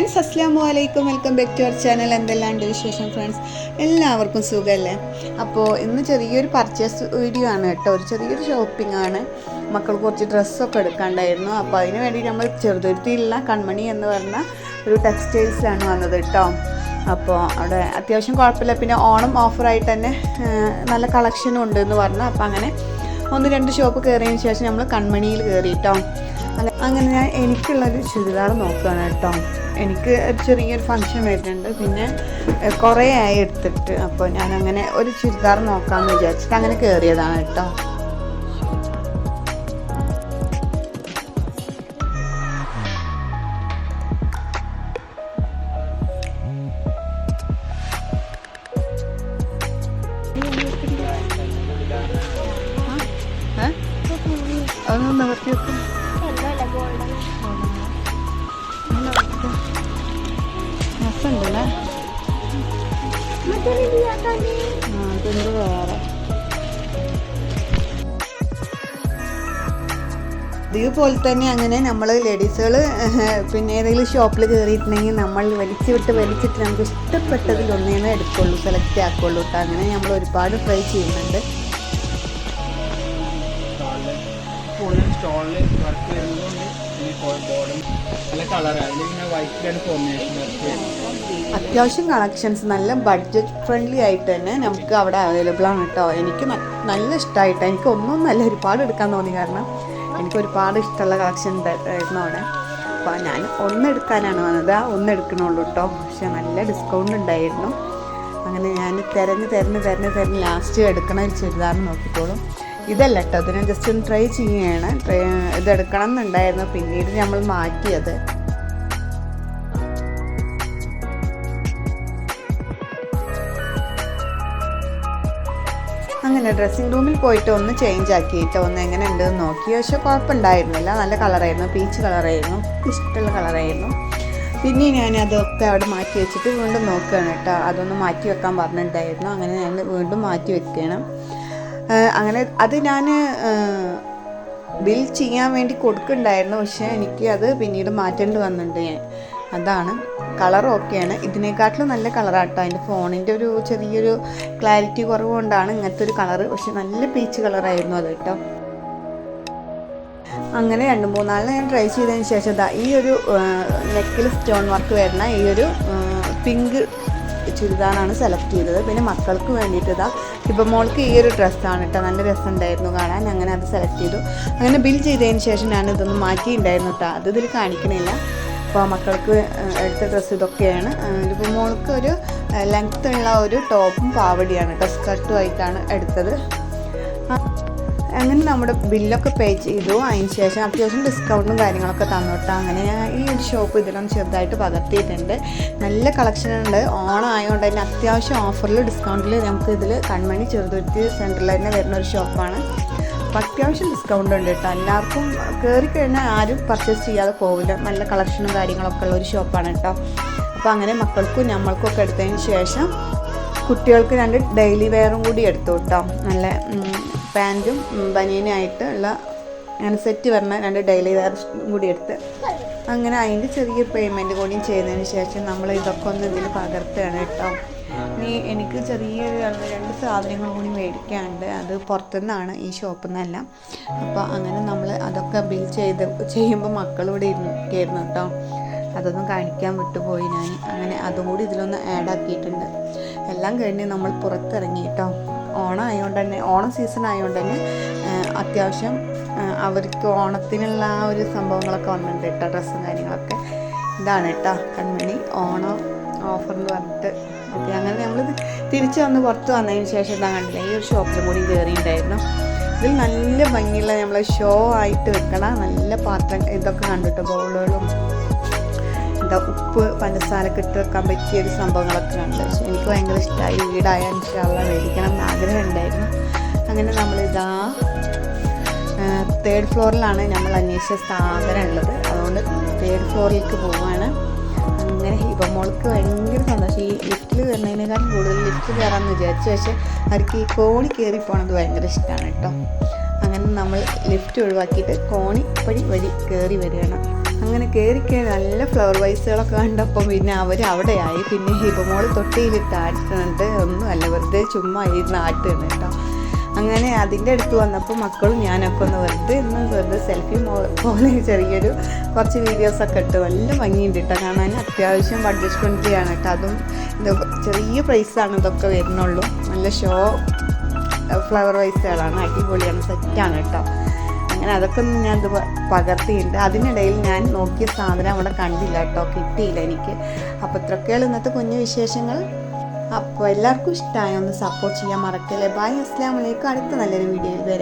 Friends അസ്സാം വലൈക്കും welcome back to our channel. എന്തെല്ലാണ്ട് വിശേഷം ഫ്രണ്ട്സ്? എല്ലാവർക്കും സുഖമല്ലേ? അപ്പോൾ ഇന്ന് ചെറിയൊരു പർച്ചേസ് വീഡിയോ ആണ് കേട്ടോ. ഒരു ചെറിയൊരു ഷോപ്പിംഗ് ആണ്. മക്കൾ കുറച്ച് ഡ്രസ്സൊക്കെ എടുക്കാണ്ടായിരുന്നു. അപ്പോൾ അതിന് വേണ്ടി നമ്മൾ ചെറുതുരുത്തിയില്ല കൺമണി എന്ന് പറഞ്ഞ ഒരു ടെക്സ്റ്റൈൽസിലാണ് വന്നത് കേട്ടോ. അപ്പോൾ അവിടെ അത്യാവശ്യം കുഴപ്പമില്ല. പിന്നെ ഓണം ഓഫറായിട്ട് തന്നെ നല്ല കളക്ഷനും ഉണ്ട് എന്ന് പറഞ്ഞു. അപ്പോൾ അങ്ങനെ ഒന്ന് രണ്ട് ഷോപ്പ് കയറിയതിന് ശേഷം നമ്മൾ കൺമണിയിൽ കയറി കേട്ടോ. അങ്ങനെ ഞാൻ എനിക്കുള്ളൊരു ചുരിദാർ നോക്കുകയാണ് കേട്ടോ. എനിക്ക് ഒരു ചെറിയൊരു ഫങ്ഷൻ വരുന്നുണ്ട്. പിന്നെ കുറേ ആയി എടുത്തിട്ട് അപ്പോൾ ഞാൻ അങ്ങനെ ഒരു ചുരിദാർ നോക്കാമെന്ന് വിചാരിച്ചിട്ട് അങ്ങനെ കയറിയതാണ് കേട്ടോ. അതൊന്ന് നിവർത്തി വെക്കും രസമുണ്ടല്ലേ അതെന്ത് വേറെ ഇതുപോലെ തന്നെ അങ്ങനെ നമ്മൾ ലേഡീസുകൾ പിന്നെ ഏതെങ്കിലും ഷോപ്പിൽ കയറിയിട്ടുണ്ടെങ്കിൽ നമ്മൾ വലിച്ചു വിട്ട് വലിച്ചിട്ട് നമുക്ക് ഇഷ്ടപ്പെട്ടതിൽ ഒന്നേന്ന് എടുക്കുള്ളൂ സെലക്ട് ആക്കുള്ളൂ കേട്ടോ. അങ്ങനെ നമ്മൾ ഒരുപാട് ട്രൈ ചെയ്യുന്നുണ്ട്. ഫുള്ള് സ്റ്റോളിൽ വർക്ക് വരുന്നതുകൊണ്ട് ഈ നല്ല കളറാണ് അത്യാവശ്യം കളക്ഷൻസ് നല്ല ബഡ്ജറ്റ് ഫ്രണ്ട്ലി ആയിട്ട് തന്നെ നമുക്ക് അവിടെ അവൈലബിൾ ആണ് കേട്ടോ എനിക്ക് നല്ല ഇഷ്ടമായിട്ട് എനിക്ക് ഒന്നും നല്ല ഒരുപാട് എടുക്കാൻ തോന്നി. കാരണം എനിക്ക് ഒരുപാട് ഇഷ്ടമുള്ള കളക്ഷൻ ഉണ്ടായിരുന്നു അവിടെ. അപ്പോൾ ഞാൻ ഒന്നെടുക്കാനാണ് വന്നത്. ആ ഒന്നെടുക്കണുള്ളൂ കേട്ടോ പക്ഷെ നല്ല ഡിസ്കൗണ്ട് ഉണ്ടായിരുന്നു. അങ്ങനെ ഞാൻ തിരഞ്ഞ് തിരഞ്ഞ് തിരഞ്ഞ് തിരഞ്ഞ് ലാസ്റ്റ് എടുക്കണ ഒരു ചുരിദാർ നോക്കിക്കോളും. ഇതല്ല കേട്ടോ അത് ഞാൻ ജസ്റ്റ് ഒന്ന് ട്രൈ ചെയ്യുകയാണ് ഇതെടുക്കണം എന്നുണ്ടായിരുന്നു പിന്നീട് നമ്മൾ മാറ്റിയത്. അങ്ങനെ ഡ്രസ്സിംഗ് റൂമിൽ പോയിട്ട് ഒന്ന് ചേഞ്ച് ആക്കിയിട്ട് ഒന്ന് എങ്ങനെ ഉണ്ടെന്ന് നോക്കി. പക്ഷെ കുഴപ്പമുണ്ടായിരുന്നില്ല. നല്ല കളറായിരുന്നു പീച്ച് കളറായിരുന്നു ഇഷ്ടമുള്ള കളറായിരുന്നു പിന്നെ ഞാൻ അതൊക്കെ അവിടെ മാറ്റി വെച്ചിട്ട് വീണ്ടും നോക്കുകയാണ് കേട്ടോ. അതൊന്ന് മാറ്റി വെക്കാൻ പറഞ്ഞിട്ടുണ്ടായിരുന്നു. അങ്ങനെ ഞാൻ വീണ്ടും മാറ്റി വെക്കണം അങ്ങനെ അത് ഞാൻ ബിൽ ചെയ്യാൻ വേണ്ടി കൊടുക്കുന്നുണ്ടായിരുന്നു. പക്ഷേ എനിക്ക് അത് പിന്നീട് മാറ്റേണ്ടി വന്നിട്ടുണ്ട്. അതാണ്. കളർ ഓക്കെയാണ്. ഇതിനെക്കാട്ടിലും നല്ല കളറാട്ടോ. അതിന്റെ ഫോണിന്റെ ഒരു ചെറിയൊരു ക്ലാരിറ്റി കുറവുകൊണ്ടാണ് ഇങ്ങനത്തെ ഒരു കളറ്. പക്ഷെ നല്ല പീച്ച് കളറായിരുന്നു അത് കേട്ടോ. അങ്ങനെ രണ്ട് മൂന്നാളിന് ഞാൻ ട്രൈ ചെയ്തതിന് ശേഷം ഈ ഒരു നെക്കിൽ സ്റ്റോൺ വർക്ക് വരുന്ന ഈ ഒരു പിങ്ക് ചുരിദാറാണ് സെലക്ട് ചെയ്തത്. പിന്നെ മക്കൾക്ക് വേണ്ടിയിട്ട് ഇതാ ഇപ്പം മോൾക്ക് ഈ ഒരു ഡ്രസ്സാണ് കേട്ടോ നല്ല രസമുണ്ടായിരുന്നു കാണാൻ. അങ്ങനെ അത് സെലക്ട് ചെയ്തു. അങ്ങനെ ബിൽ ചെയ്തതിന് ശേഷം ഞാൻ ഇതൊന്ന് മാറ്റിയിട്ടുണ്ടായിരുന്നു കേട്ടോ അത് ഇതിൽ കാണിക്കണില്ല. അപ്പോൾ മക്കൾക്ക് എടുത്ത ഡ്രസ്സ് ഇതൊക്കെയാണ്. ഇതിപ്പോൾ മോൾക്ക് ഒരു ലെങ്ത്തുള്ള ഒരു ടോപ്പും പാവടിയാണ് കേട്ടോ സ്കർട്ടുമായിട്ടാണ് എടുത്തത്. അങ്ങനെ നമ്മുടെ ബില്ലൊക്കെ പേ ചെയ്തു. അതിന് ശേഷം അത്യാവശ്യം ഡിസ്കൗണ്ടും കാര്യങ്ങളൊക്കെ തന്നിട്ട്. അങ്ങനെ ഞാൻ ഈ ഒരു ഷോപ്പ് ഇതിലും ചെറുതായിട്ട് പകർത്തിയിട്ടുണ്ട്. നല്ല കളക്ഷൻ ഉണ്ട്. ഓണം ആയതുകൊണ്ട് തന്നെ അത്യാവശ്യം ഓഫറിൽ ഡിസ്കൗണ്ടിൽ നമുക്ക് ഇതിൽ കൺമണി ചെറുതുരുത്തി സെന്ററിൽ തന്നെ വരുന്ന ഒരു ഷോപ്പാണ് അപ്പോൾ അത്യാവശ്യം ഡിസ്കൗണ്ട് ഉണ്ട് കേട്ടോ. എല്ലാവർക്കും കയറി കഴിഞ്ഞാൽ ആരും പർച്ചേസ് ചെയ്യാതെ പോവില്ല. നല്ല കളക്ഷനും കാര്യങ്ങളൊക്കെ ഉള്ള ഒരു ഷോപ്പാണ് കേട്ടോ. അപ്പോൾ അങ്ങനെ മക്കൾക്കും നമ്മൾക്കും ഒക്കെ എടുത്തതിന് ശേഷം കുട്ടികൾക്ക് രണ്ട് ഡെയിലി വെയറും കൂടി എടുത്തു കേട്ടോ. നല്ല പാന്റും ബനിയനായിട്ട് ഉള്ള അങ്ങനെ സെറ്റ് വരണ രണ്ട് ഡെയിലി വെയർ കൂടി എടുത്ത് അങ്ങനെ അതിന്റെ ചെറിയ പേയ്മെന്റ് കൂടിയും ചെയ്തതിന് ശേഷം നമ്മൾ ഇതൊക്കെ ഒന്ന് ഇതിൽ പകർത്തുകയാണ് കേട്ടോ. നീ എനിക്ക് ചെറിയൊരു രണ്ട് സാധനങ്ങൾ കൂടി മേടിക്കാണ്ട് അത് പുറത്തുനിന്നാണ് ഈ ഷോപ്പിൽ നിന്നല്ല അപ്പോൾ അങ്ങനെ നമ്മൾ അതൊക്കെ ബിൽ ചെയ്ത് ചെയ്യുമ്പോൾ മക്കളിവിടെ ഇരുന്നിരിക്കുകയായിരുന്നു കേട്ടോ. അതൊന്നും കാണിക്കാൻ വിട്ടുപോയി ഞാൻ. അങ്ങനെ അതും കൂടി ഇതിലൊന്ന് ആഡ് ആക്കിയിട്ടുണ്ട്. എല്ലാം കഴിഞ്ഞ് നമ്മൾ പുറത്തിറങ്ങി കേട്ടോ. ഓണം ആയതുകൊണ്ട് തന്നെ ഓണം സീസൺ ആയതുകൊണ്ട് തന്നെ അത്യാവശ്യം അവർക്ക് ഓണത്തിനുള്ള ആ ഒരു സംഭവങ്ങളൊക്കെ വന്നിട്ടുണ്ട് കേട്ടോ ഡ്രസ്സും കാര്യങ്ങളൊക്കെ. ഇതാണ് കേട്ടോ കൺമണി ഓണം ഓഫർ എന്ന് പറഞ്ഞിട്ട്. ഓക്കെ അങ്ങനെ നമ്മൾ തിരിച്ച് വന്ന് പുറത്ത് വന്നതിന് ശേഷം ഇതാ കണ്ടില്ല ഈ ഒരു ഷോപ്പിലും കൂടി കയറിയിട്ടുണ്ടായിരുന്നു ഇതിൽ നല്ല ഭംഗിയുള്ള നമ്മൾ ഷോ ആയിട്ട് വെക്കണ നല്ല പാത്രം ഇതൊക്കെ കണ്ടിട്ട് ബൗളുകളും എന്താ ഉപ്പ് പഞ്ചസാരഒക്കെ ഇട്ട് വെക്കാൻ പറ്റിയ ഒരു സംഭവങ്ങളൊക്കെ ഉണ്ട്. എനിക്ക് ഭയങ്കര ഇഷ്ടമായി വീടായ ഇൻഷാള്ള മേടിക്കണം എന്ന് ആഗ്രഹം ഉണ്ടായിരുന്നു. അങ്ങനെ നമ്മളിതാ തേർഡ് ഫ്ലോറിലാണ് നമ്മൾ അന്വേഷിച്ച സ്ഥാപനം ഉള്ളത്. അതുകൊണ്ട് തേർഡ് ഫ്ലോറിലേക്ക് പോവുകയാണ്. അങ്ങനെ ഇപ്പം മോൾക്ക് ഭയങ്കര സന്തോഷം. ഈ ലിഫ്റ്റിൽ വരുന്നതിനേക്കാൾ കൂടുതൽ ലിഫ്റ്റ് കയറാമെന്ന് വിചാരിച്ചു. പക്ഷേ അവർക്ക് ഈ കോണി കയറി പോണത് ഭയങ്കര ഇഷ്ടമാണ് കേട്ടോ. അങ്ങനെ നമ്മൾ ലിഫ്റ്റ് ഒഴിവാക്കിയിട്ട് കോണി പടി വഴി കയറി വരികയാണ്. അങ്ങനെ കയറി കയറി നല്ല ഫ്ലവർ വൈസുകളൊക്കെ കണ്ടപ്പോൾ പിന്നെ അവർ അവിടെയായി. പിന്നെ ഹിബമോൾ തൊട്ടിയിലിട്ട് ആട്ടുന്നുണ്ട് ഒന്നുമല്ല വെറുതെ ചുമ്മാ ഇരുന്ന് ആട്ടുകയാണ് കേട്ടോ. അങ്ങനെ അതിന്റെ അടുത്ത് വന്നപ്പോൾ മക്കളും ഞാനൊക്കെ ഒന്ന് വെറുതെ ഇന്ന് വെറുതെ സെൽഫി പോലെ ചെറിയൊരു കുറച്ച് വീഡിയോസൊക്കെ ഇട്ട് നല്ല ഭംഗിയുണ്ട് കേട്ടോ. കാണാൻ അത്യാവശ്യം ബഡ്ജറ്റ് ഫ്രണ്ട്ലി ആണ് കേട്ടോ. അതും ചെറിയ പ്രൈസാണ് ഇതൊക്കെ വരുന്നുള്ളൂ. നല്ല ഷോ ഫ്ലവർ വൈസുകളാണ് അടിപൊളിയാണ് സെറ്റാണ് കേട്ടോ. അങ്ങനെ അതൊക്കെ ഒന്ന് ഞാൻ ഇത് പകർത്തിയിട്ടുണ്ട്. അതിനിടയിൽ ഞാൻ നോക്കിയ സാധനം അവിടെ കണ്ടില്ല കേട്ടോ. കിട്ടിയില്ല എനിക്ക്. അപ്പോൾ ഇത്രയൊക്കെയാണ് ഇന്നത്തെ കുഞ്ഞു വിശേഷങ്ങൾ. അപ്പോൾ എല്ലാവർക്കും ഇഷ്ടമായ ഒന്ന് സപ്പോർട്ട് ചെയ്യാൻ മറക്കല്ലേ. ബൈ അസ്ലാം വലൈക്കും അടുത്ത നല്ലൊരു വീഡിയോയിൽ വരാം.